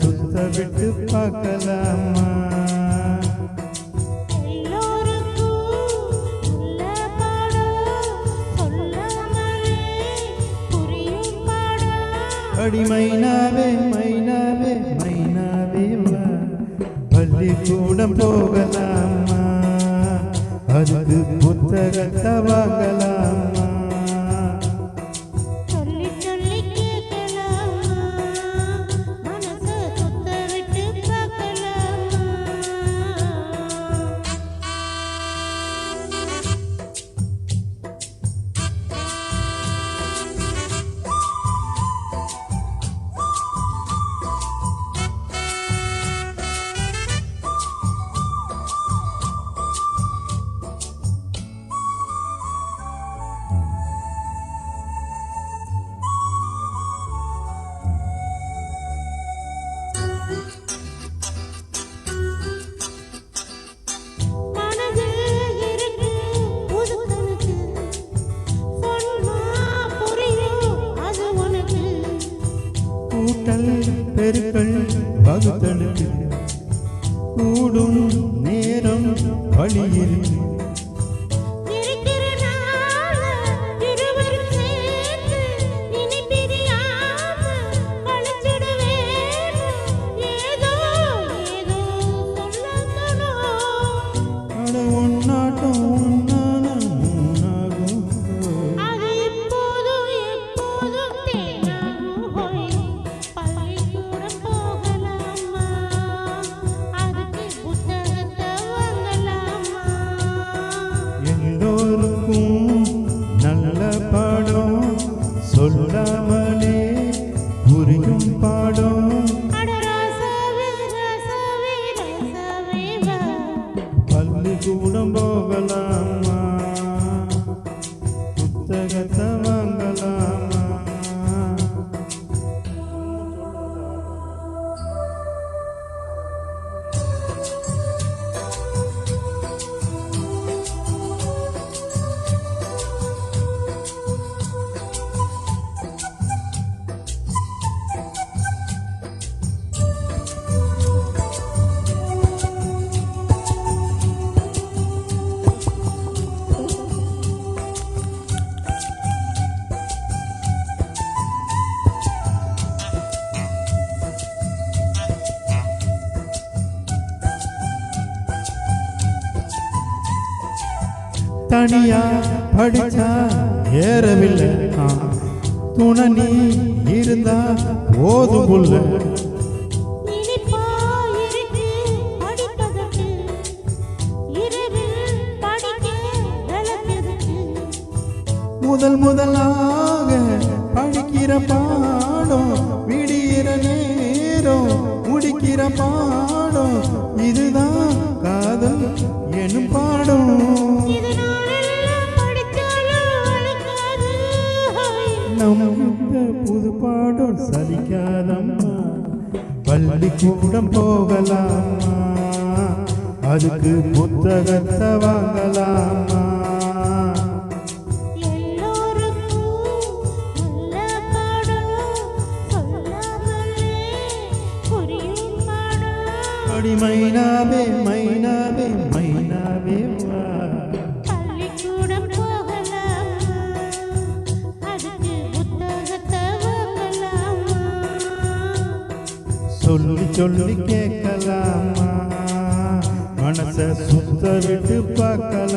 சுத்த விட்டு பார்க்கலாமா? அடி மைனாவே மைனாவே மைனாவே வா. பள்ளிக்கூடம் போகலாமா? அதுக்கு புத்தகத்தை வாங்கலாமா. பெருக்கள் வகுத்தலுக்கு கூடும் நேரம் வழியில் புரியும் பாடம் தனியா படிச்சா ஏறவில்லை. துணை நீ இருந்தா படிக்க விளக்கெதுக்கு முதல் முதலாக படிக்கிற பாடம் விடிகிற நேரம் முடிக்கிற பாடம். இதுதான் காதல் எனும் பாடம். இது நாளெல்லாம் படிச்சாலும் அழுக்காது. ஹோய். நம் இந்த புது பாடம் சலிக்காதம்மா. பள்ளிக்கூடம் போகலாமா? அதுக்கு புத்தகத்தை வாங்கலாமா? அடி மைனாவே மைனாவே மைனாவே வா. பள்ளிக்கூடம் போகலாமா. அதுக்கு புத்தகத்தை வாங்கலாமா? சொல்லி சொல்லி கேட்கலாமா? மனச சுத்த விட்டு பார்க்கலாமா.